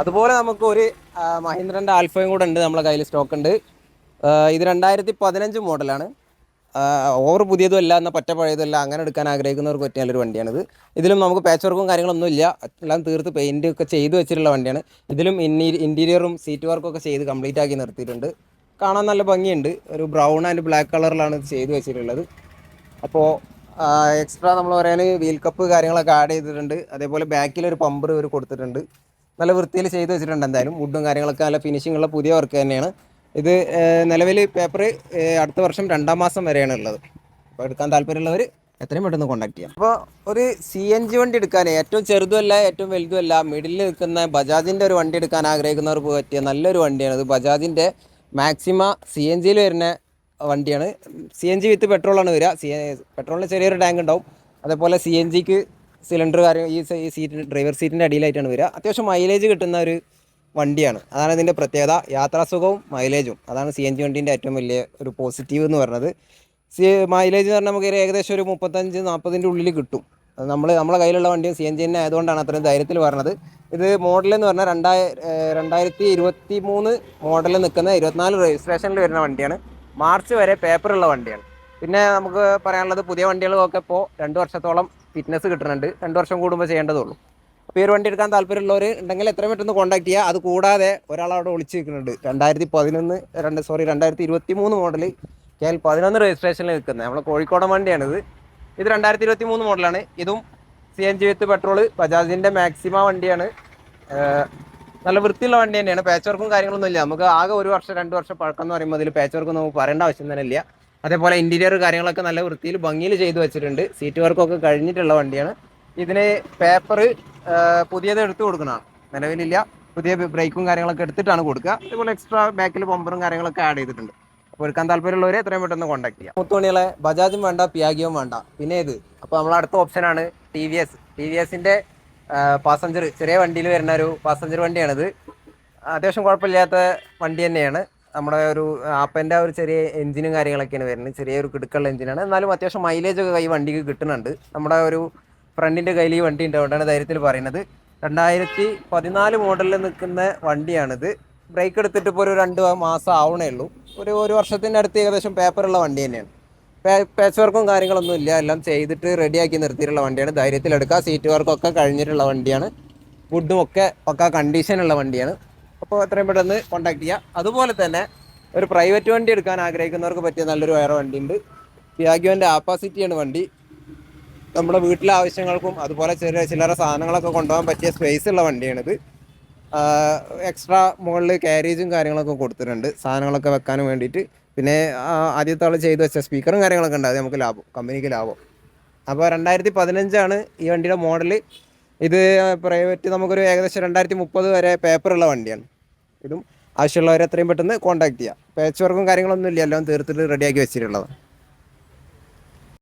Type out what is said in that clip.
അതുപോലെ നമുക്ക് ഒരു മഹീന്ദ്രന്റെ ആൽഫയും കൂടെ ഉണ്ട് നമ്മളെ കയ്യിൽ സ്റ്റോക്ക് ഉണ്ട് ഇത് രണ്ടായിരത്തി പതിനഞ്ച് മോഡലാണ്. ഓവർ പുതിയതും അല്ല എന്നാൽ പറ്റ പഴയതുമല്ല അങ്ങനെ എടുക്കാൻ ആഗ്രഹിക്കുന്നവർക്ക് പറ്റിയ നല്ലൊരു വണ്ടിയാണിത്. ഇതിലും നമുക്ക് പാച്ച് വർക്കും കാര്യങ്ങളൊന്നും ഇല്ല. എല്ലാം തീർത്ത് പെയിന്റ് ഒക്കെ ചെയ്ത് വെച്ചിട്ടുള്ള വണ്ടിയാണ്. ഇതിലും ഇന്റീരിയറും സീറ്റ് വർക്കും ഒക്കെ ചെയ്ത് കംപ്ലീറ്റ് ആക്കി നിർത്തിയിട്ടുണ്ട്. കാണാൻ നല്ല ഭംഗിയുണ്ട്. ഒരു ബ്രൗൺ ആൻഡ് ബ്ലാക്ക് കളറിലാണ് ഇത് ചെയ്ത് വെച്ചിട്ടുള്ളത്. അപ്പോൾ എക്സ്ട്രാ നമ്മൾ പറയാൻ വീൽ കപ്പ് കാര്യങ്ങളൊക്കെ ആഡ് ചെയ്തിട്ടുണ്ട്. അതേപോലെ ബാക്കിൽ ഒരു പമ്പർ ഇവർ കൊടുത്തിട്ടുണ്ട്. നല്ല വൃത്തിയിൽ ചെയ്ത് വെച്ചിട്ടുണ്ട് എന്തായാലും. വുഡും കാര്യങ്ങളൊക്കെ നല്ല ഫിനിഷിംഗ് ഉള്ള പുതിയ വർക്ക് തന്നെയാണ്. ഇത് നിലവിൽ പേപ്പർ അടുത്ത വർഷം രണ്ടാം മാസം വരെയാണ് ഉള്ളത്. അപ്പോൾ എടുക്കാൻ താല്പര്യമുള്ളവർ എത്രയും പെട്ടെന്ന് കോൺടാക്ട് ചെയ്യാം. അപ്പോൾ ഒരു സി എൻ ജി വണ്ടി എടുക്കാൻ ഏറ്റവും ചെറുതുമല്ല ഏറ്റവും വലുതുമല്ല മിഡിലിൽ നിൽക്കുന്ന ബജാജിന്റെ ഒരു വണ്ടി എടുക്കാൻ ആഗ്രഹിക്കുന്നവർക്ക് പറ്റിയ നല്ലൊരു വണ്ടിയാണ്. ഇത് ബജാജിന്റെ മാക്സിമ സി എൻ ജിയിൽ വരുന്ന വണ്ടിയാണ്. സി എൻ ജി വിത്ത് പെട്രോളാണ് വരിക. സി പെട്രോളിന് ചെറിയൊരു ടാങ്ക് ഉണ്ടാവും. അതേപോലെ സി എൻ ജിക്ക് സിലിണ്ടർ കാര്യം ഈ സീറ്റിന് ഡ്രൈവർ സീറ്റിന്റെ അടിയിലായിട്ടാണ് വരിക. അത്യാവശ്യം മൈലേജ് കിട്ടുന്ന ഒരു വണ്ടിയാണ്. അതാണ് ഇതിന്റെ പ്രത്യേകത. യാത്രാസുഖവും മൈലേജും അതാണ് സി എൻ ജി വണ്ടീന്റെ ഏറ്റവും വലിയ ഒരു പോസിറ്റീവ് എന്ന് പറയുന്നത്. സി മൈലേജ് എന്ന് പറഞ്ഞാൽ നമുക്ക് ഏകദേശം ഒരു മുപ്പത്തഞ്ച് നാൽപ്പതിന്റെ ഉള്ളിൽ കിട്ടും. നമ്മൾ നമ്മളെ കയ്യിലുള്ള വണ്ടിയും സി എൻ ജി തന്നെ ആയതുകൊണ്ടാണ് അത്രയും ധൈര്യത്തിൽ പറഞ്ഞത് ഇത് മോഡൽ എന്ന് പറഞ്ഞാൽ രണ്ടായ രണ്ടായിരത്തി ഇരുപത്തി മൂന്ന് മോഡലിൽ നിൽക്കുന്ന ഇരുപത്തിനാല് രജിസ്ട്രേഷനിൽ വരുന്ന വണ്ടിയാണ്. മാർച്ച് വരെ പേപ്പറുള്ള വണ്ടിയാണ്. പിന്നെ നമുക്ക് പറയാനുള്ളത് പുതിയ വണ്ടികളൊക്കെ ഇപ്പോൾ രണ്ട് വർഷത്തോളം ഫിറ്റ്നസ് കിട്ടുന്നുണ്ട്. രണ്ട് വർഷം കൂടുമ്പോൾ ചെയ്യേണ്ടതുള്ളൂ. അപ്പോൾ ഈ ഒരു വണ്ടി എടുക്കാൻ താല്പര്യമുള്ളവർ ഉണ്ടെങ്കിൽ എത്രയും പെട്ടെന്ന് കോൺടാക്ട് ചെയ്യുക അത് കൂടാതെ ഒരാൾ അവിടെ ഒളിച്ച് നിൽക്കുന്നുണ്ട്. രണ്ടായിരത്തി പതിനൊന്ന് രണ്ട് സോറി രണ്ടായിരത്തി ഇരുപത്തി മൂന്ന് മോഡൽ കെ എൽ പതിനൊന്ന് രജിസ്ട്രേഷനിൽ നിൽക്കുന്നത് നമ്മൾ കോഴിക്കോടൻ വണ്ടിയാണിത്. ഇത് രണ്ടായിരത്തി ഇരുപത്തി മൂന്ന് മോഡലാണ് ഇതും C N G with petrol ബജാജിന്റെ Maxima വണ്ടിയാണ്. നല്ല വൃത്തിയുള്ള വണ്ടി തന്നെയാണ്. പാച്ച് വർക്കും കാര്യങ്ങളൊന്നും ഇല്ല. നമുക്ക് ആകെ ഒരു വർഷം രണ്ട് വർഷം പഴക്കം എന്ന് പറയുമ്പോൾ അതിൽ പാച്ച് വർക്ക് നമുക്ക് പറയേണ്ട ആവശ്യം തന്നെ ഇല്ല. അതേപോലെ ഇന്റീരിയർ കാര്യങ്ങളൊക്കെ നല്ല വൃത്തിയിൽ ഭംഗിയിൽ ചെയ്തു വെച്ചിട്ടുണ്ട്. സീറ്റ് വർക്കൊക്കെ കഴിഞ്ഞിട്ടുള്ള വണ്ടിയാണ്. ഇതിന് പേപ്പർ പുതിയത് എടുത്തു കൊടുക്കുന്നതാണ് നിലവിലില്ല. പുതിയ ബ്രേക്കും കാര്യങ്ങളൊക്കെ എടുത്തിട്ടാണ് കൊടുക്കുക. അതേപോലെ എക്സ്ട്രാ ബാക്കിൽ പമ്പറും കാര്യങ്ങളൊക്കെ ആഡ് ചെയ്തിട്ടുണ്ട്. അപ്പോൾ എടുക്കാൻ താല്പര്യമുള്ളവരെ എത്രയും പെട്ടെന്ന് കോൺടാക്ട് ചെയ്യാം. മുത്തുമണികളെ ബജാജും വേണ്ട പിയാഗിയും വേണ്ട. പിന്നെ ഇത്. അപ്പോൾ നമ്മൾ അടുത്ത ഓപ്ഷനാണ് T V S T V എസിന്റെ പാസഞ്ചർ ചെറിയ വണ്ടിയിൽ വരുന്ന ഒരു പാസഞ്ചർ വണ്ടിയാണിത്. അത്യാവശ്യം കുഴപ്പമില്ലാത്ത വണ്ടി തന്നെയാണ്. നമ്മുടെ ഒരു ആപ്പന്റെ ഒരു ചെറിയ എഞ്ചിനും കാര്യങ്ങളൊക്കെയാണ് വരുന്നത്. ചെറിയൊരു കിടുക്കുള്ള എഞ്ചിനാണ്. എന്നാലും അത്യാവശ്യം മൈലേജ് ഒക്കെ ഈ വണ്ടിക്ക് കിട്ടുന്നുണ്ട്. നമ്മുടെ ഒരു ഫ്രണ്ടിന്റെ കയ്യിൽ ഈ വണ്ടി ഉണ്ട്. അതുകൊണ്ടാണ് ധൈര്യത്തിൽ പറയുന്നത്. രണ്ടായിരത്തി പതിനാല് മോഡലിൽ നിൽക്കുന്ന വണ്ടിയാണിത്. ബ്രേക്ക് എടുത്തിട്ട് ഇപ്പോൾ ഒരു രണ്ട് മാസം ആവണേ ഉള്ളൂ. ഒരു ഒരു വർഷത്തിന്റെ അടുത്ത് ഏകദേശം പേപ്പറുള്ള വണ്ടി തന്നെയാണ്. പാച്ച് വർക്കും കാര്യങ്ങളൊന്നും ഇല്ല. എല്ലാം ചെയ്തിട്ട് റെഡിയാക്കി നിർത്തിയിട്ടുള്ള വണ്ടിയാണ്. ധൈര്യത്തിലെടുക്കുക സീറ്റ് വർക്കൊക്കെ കഴിഞ്ഞിട്ടുള്ള വണ്ടിയാണ്. വുഡും ഒക്കെ ഒക്കെ കണ്ടീഷനുള്ള വണ്ടിയാണ്. അപ്പോൾ എത്രയും പെട്ടെന്ന് കോൺടാക്ട് ചെയ്യുക അതുപോലെ തന്നെ ഒരു പ്രൈവറ്റ് വണ്ടി എടുക്കാൻ ആഗ്രഹിക്കുന്നവർക്ക് പറ്റിയ നല്ലൊരു വേറെ വണ്ടിയുണ്ട്. പിയാഗിയോന്റെ ആപ്പാസിറ്റിയാണ് വണ്ടി. നമ്മുടെ വീട്ടിലെ ആവശ്യങ്ങൾക്കും അതുപോലെ ചെറിയ ചില്ലറ സാധനങ്ങളൊക്കെ കൊണ്ടുപോകാൻ പറ്റിയ സ്പേസ് ഉള്ള വണ്ടിയാണിത്. എക്സ്ട്രാ മുകളിൽ ക്യാരേജും കാര്യങ്ങളൊക്കെ കൊടുത്തിട്ടുണ്ട്. സാധനങ്ങളൊക്കെ വെക്കാനും വേണ്ടിയിട്ട്. പിന്നെ ആദ്യത്തെ ആൾ ചെയ്ത് വെച്ച സ്പീക്കറും കാര്യങ്ങളൊക്കെ ഉണ്ട്. അത് നമുക്ക് ലാഭം കമ്പനിക്ക് ലാഭം. അപ്പോൾ രണ്ടായിരത്തി പതിനഞ്ചാണ് ഈ വണ്ടിയുടെ മോഡൽ ഇത് പ്രൈവറ്റ് നമുക്കൊരു ഏകദേശം രണ്ടായിരത്തി മുപ്പത് വരെ പേപ്പറുള്ള വണ്ടിയാണ്. ആവശ്യമുള്ളവരെ എത്രയും പെട്ടെന്ന് കോൺടാക്ട് ചെയ്യാം. പേച്ച് വർക്കും കാര്യങ്ങളൊന്നും ഇല്ല എല്ലാം തീർത്തിട്ട് റെഡിയാക്കി വെച്ചിട്ടുള്ളതാണ്